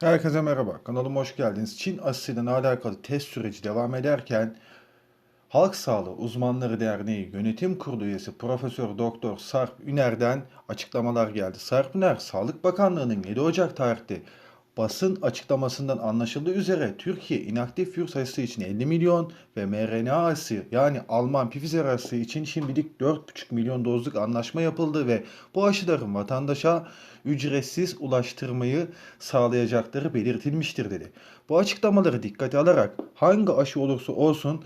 Herkese merhaba, kanalıma hoş geldiniz. Çin aşısıyla alakalı test süreci devam ederken Halk Sağlığı Uzmanları Derneği Yönetim Kurulu üyesi Profesör Doktor Sarp Üner'den açıklamalar geldi. Sarp Üner, Sağlık Bakanlığı'nın 7 Ocak tarihte basın açıklamasından anlaşıldığı üzere Türkiye inaktif virüs aşısı için 50 milyon ve mRNA aşısı yani Alman Pfizer aşısı için şimdilik 4,5 milyon dozluk anlaşma yapıldı ve bu aşıların vatandaşa ücretsiz ulaştırmayı sağlayacakları belirtilmiştir dedi. Bu açıklamaları dikkate alarak hangi aşı olursa olsun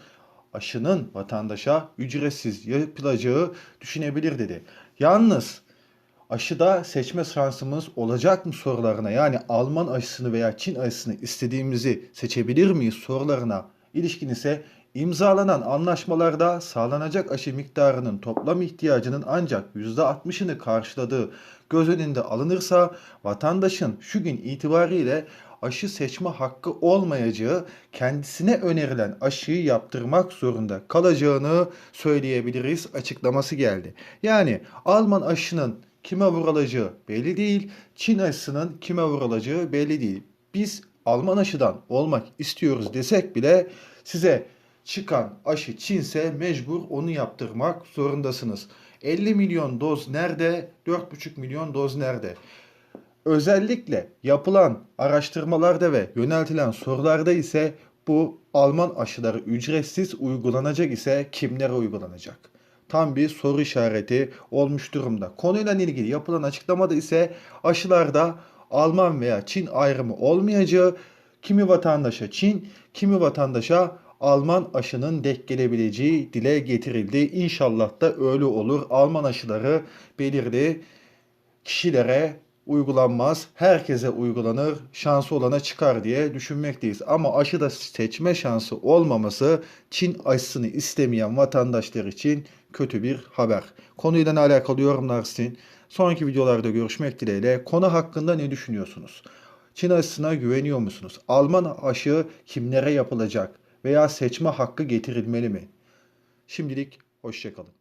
aşının vatandaşa ücretsiz yapılacağı düşünebilir dedi. Yalnız aşıda seçme şansımız olacak mı sorularına yani Alman aşısını veya Çin aşısını istediğimizi seçebilir miyiz sorularına ilişkin ise imzalanan anlaşmalarda sağlanacak aşı miktarının toplam ihtiyacının ancak %60'ını karşıladığı göz önünde alınırsa vatandaşın şu gün itibariyle aşı seçme hakkı olmayacağı, kendisine önerilen aşıyı yaptırmak zorunda kalacağını söyleyebiliriz açıklaması geldi. Yani Alman aşının kime vurulacağı belli değil, Çin aşısının kime vurulacağı belli değil. Biz Alman aşıdan olmak istiyoruz desek bile size çıkan aşı Çinse mecbur onu yaptırmak zorundasınız. 50 milyon doz nerede? 4,5 milyon doz nerede? Özellikle yapılan araştırmalarda ve yöneltilen sorularda ise bu Alman aşıları ücretsiz uygulanacak ise kimlere uygulanacak? Tam bir soru işareti olmuş durumda. Konuyla ilgili yapılan açıklamada ise aşılarda Alman veya Çin ayrımı olmayacağı, kimi vatandaşa Çin, kimi vatandaşa Alman aşının denk gelebileceği dile getirildi. İnşallah da öyle olur. Alman aşıları belirli kişilere uygulanmaz. Herkese uygulanır. Şansı olana çıkar diye düşünmekteyiz. Ama aşıda seçme şansı olmaması Çin aşısını istemeyen vatandaşlar için kötü bir haber. Konuyla alakalı yorumlar sizin. Sonraki videolarda görüşmek dileğiyle. Konu hakkında ne düşünüyorsunuz? Çin aşısına güveniyor musunuz? Alman aşı kimlere yapılacak? Veya seçme hakkı getirilmeli mi? Şimdilik hoşçakalın.